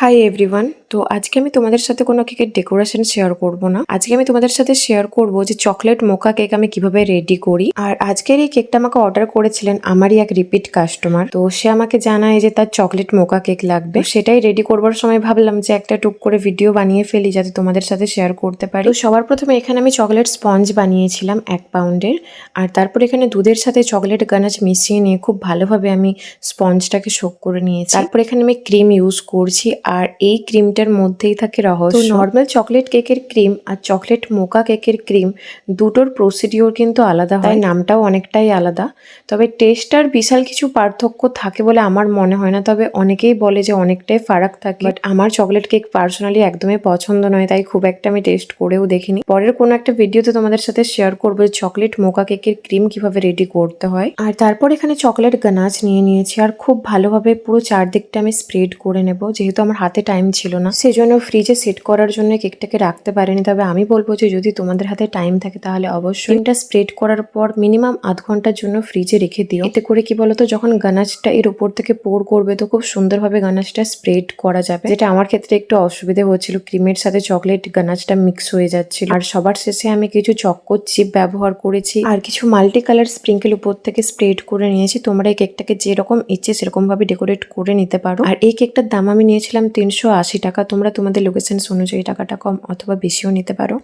Hi everyone তো আজকে আমি তোমাদের সাথে কোনো কেকের ডেকোরেশন শেয়ার করব না। আজকে আমি তোমাদের সাথে শেয়ার করব যে চকলেট মোকা কেক আমি কীভাবে রেডি করি। আর আজকের এই কেকটা আমাকে অর্ডার করেছিলেন আমারই এক রিপিট কাস্টমার তো সে আমাকে জানায় যে তার চকলেট মোকা কেক লাগবে। সেটাই রেডি করবার সময় ভাবলাম যে একটা টুক করে ভিডিও বানিয়ে ফেলি যাতে তোমাদের সাথে শেয়ার করতে পারি। তো সবার প্রথমে এখানে আমি চকলেট স্পঞ্জ বানিয়েছিলাম এক পাউন্ডের আর তারপর এখানে দুধের সাথে চকলেট গানাজ মিশিয়ে নিয়ে খুব ভালোভাবে আমি স্পঞ্জটাকে শোক করে নিয়েছি। তারপর এখানে আমি ক্রিম ইউজ করছি। আর এই ক্রিমটার মধ্যেই থাকে রহস্য। নর্মাল চকলেট কেকের ক্রিম আর চকলেট মোকা কেকের ক্রিম দুটোর প্রসিডিওর কিন্তু আলাদা হয়। নামটাও অনেকটাই আলাদা। তবে টেস্ট আর বিশাল কিছু পার্থক্য থাকে বলে আমার মনে হয় না। তবে অনেকেই বলে যে অনেকটাই ফারাক থাকে। বাট আমার চকলেট কেক পার্সোনালি একদমই পছন্দ নয় তাই খুব একটা আমি টেস্ট করেও দেখিনি। পরের কোনো একটা ভিডিওতে তোমাদের সাথে শেয়ার করব চকলেট মোকা কেকের ক্রিম কীভাবে রেডি করতে হয়। আর তারপর এখানে চকলেট গানাচ নিয়ে নিয়েছি। আর খুব ভালোভাবে পুরো চারদিকটা আমি স্প্রেড করে নেব। যেহেতু আমার হাতে টাইম ছিল না। সেজন্য ফ্রিজে সেট করার জন্য কেকটাকে রাখতে পারেনি। তবে আমি বলব যে, যদি তোমাদের হাতে টাইম থাকে, তাহলে অবশ্যই এটা স্প্রেড করার পর মিনিমাম আধ ঘণ্টার জন্য ফ্রিজে রেখে দিও। এতে করে কি বলতো, যখন গানাচটা এর উপর থেকে পোর করবে, তো খুব সুন্দরভাবে গানাচটা স্প্রেড করা যাবে। যেটা আমার ক্ষেত্রে একটু অসুবিধে হচ্ছিল। ক্রিমের সাথে চকলেট গানাচটা মিক্স হয়ে যাচ্ছিল। আর সবার শেষে আমি কিছু চক্কর চিপ ব্যবহার করেছি। আর কিছু মাল্টি কালার স্প্রিঙ্কেল উপর থেকে স্প্রেড করে নিয়েছি। তোমরা এই কেকটাকে যেরকম ইচ্ছে সেরকমভাবে ডেকোরেট করে নিতে পারো। আর এই কেকটার দাম আমি নিয়েছিলাম তিনশো আশি টাকা তোমরা তোমাদের লোকেশনস অনুযায়ী টাকাটা কম অথবা বেশিও নিতে পারো।